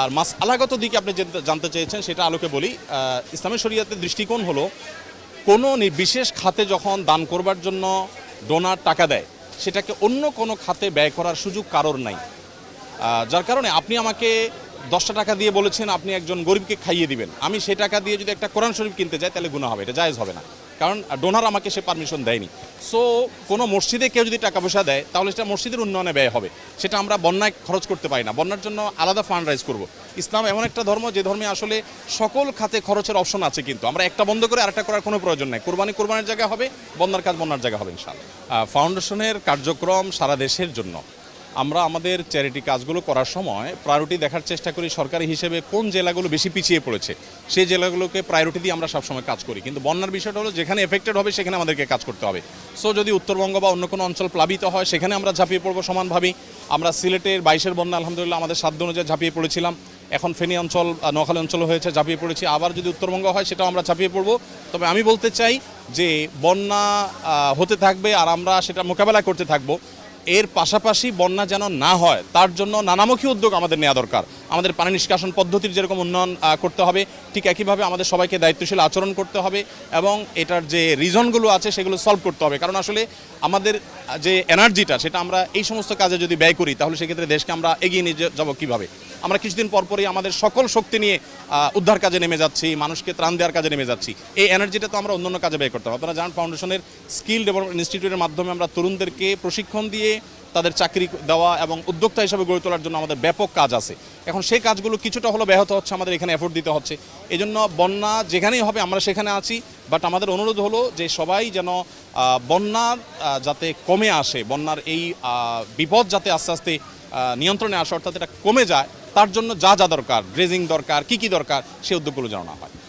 আর মাস আলাগত দিকে আপনি যেটা জানতে চেয়েছেন, সেটা আলোকে বলি ইসলামী শরীয়তের দৃষ্টিকোণ হলো, কোনো বিশেষ খাতে যখন দান করবার জন্য ডোনার টাকা দেয়, সেটাকে অন্য কোনো খাতে ব্যয় করার সুযোগ কারোর নাই। যার কারণে আপনি আমাকে দশটা টাকা দিয়ে বলেছেন, আপনি একজন গরিবকে খাইয়ে দিবেন। আমি সেই টাকা দিয়ে যদি একটা কোরআন শরীফ কিনতে যাই, তাহলে গুণা হবে, এটা জায়েজ হবে না। কারণ ডোনার আমাকে সে পারমিশন দেয়নি। সো কোনো মসজিদে কেউ যদি টাকা পয়সা দেয়, তাহলে সেটা মসজিদের উন্নয়নে ব্যয় হবে। সেটা আমরা বন্যায় খরচ করতে পারি না। বন্যার জন্য আলাদা ফান্ড রাইজ করব। ইসলাম এমন একটা ধর্ম যে ধর্মে আসলে সকল খাতে খরচের অপশন আছে কিন্তু। আমরা একটা বন্ধ করে আরেকটা করার কোনো প্রয়োজন নাই। কোরবানি কোরবানির জায়গা হবে, বন্যার কাজ বন্যার জায়গা হবে ইনশাল্লাহ ফাউন্ডেশনের কার্যক্রম সারা দেশের জন্য। আমরা আমাদের চ্যারিটি কাজগুলো করার সময় প্রায়োরিটি দেখার চেষ্টা করি সরকারি হিসেবে কোন জেলাগুলো বেশি পিছিয়ে পড়েছে। সেই জেলাগুলোকে প্রায়োরিটি দিয়ে আমরা সবসময় কাজ করি। কিন্তু বন্যার বিষয়টা হলো যেখানে এফেক্টেড হবে সেখানে আমাদেরকে কাজ করতে হবে। সো যদি উত্তরবঙ্গ বা অন্য কোনো অঞ্চল প্লাবিত হয়, সেখানে আমরা ঝাঁপিয়ে পড়ব সমানভাবেই। আমরা সিলেটের বাইশের বন্যা, আলহামদুলিল্লাহ আমাদের সাধ্য অনুযায়ী ঝাঁপিয়ে পড়েছিলাম। এখন ফেনী অঞ্চল নোয়াখালী অঞ্চল হয়েছে, ঝাঁপিয়ে পড়েছি। আবার যদি উত্তরবঙ্গ হয়, সেটাও আমরা ঝাঁপিয়ে পড়ব। তবে আমি বলতে চাই যে, বন্যা হতে থাকবে আর আমরা সেটা মোকাবেলা করতে থাকব। এর পাশাপাশি বন্যা যেন না হয়, তার জন্য নানামুখী উদ্যোগ আমাদের নেওয়া দরকার। আমাদের পানি নিষ্কাশন পদ্ধতির যেরকম উন্নয়ন করতে হবে, ঠিক একইভাবে আমাদের সবাইকে দায়িত্বশীল আচরণ করতে হবে এবং এটার যে রিজনগুলো আছে সেগুলো সলভ করতে হবে। কারণ আসলে আমাদের যে এনার্জিটা সেটা আমরা এই সমস্ত কাজে যদি ব্যয় করি, তাহলে সেক্ষেত্রে দেশকে আমরা এগিয়ে নিয়ে যাব কীভাবে? আমরা কিছুদিন পর পরই আমাদের সকল শক্তি নিয়ে উদ্ধার কাজে নেমে যাচ্ছি, মানুষকে ত্রাণ দেওয়ার কাজে নেমে যাচ্ছি। এই এনার্জিটা তো আমরা অন্যান্য কাজে ব্যয় করতে হবে আপনারা জানান ফাউন্ডেশনের স্কিল ডেভেলপমেন্ট ইনস্টিটিউটের মাধ্যমে আমরা তরুণদেরকে প্রশিক্ষণ দিয়ে তাদের চাকরি দেওয়া এবং উদ্যোক্তা হিসেবে গড়ে তোলার জন্য আমাদের ব্যাপক কাজ আছে। এখন সেই কাজগুলো কিছুটা হলো ব্যাহত হচ্ছে, আমাদের এখানে এফোর্ট দিতে হচ্ছে। এই জন্য বন্যা যেখানেই হবে আমরা সেখানে আছি বাট আমাদের অনুরোধ হলো যে সবাই যেন বন্যার যাতে কমে আসে, বন্যার এই বিপদ যাতে আস্তে আস্তে নিয়ন্ত্রণে আসে, অর্থাৎ এটা কমে যায় তার জন্য যা যা দরকার ড্রেজিং দরকার, কি কি দরকার সেই উদ্যোগগুলো যেন না হয়।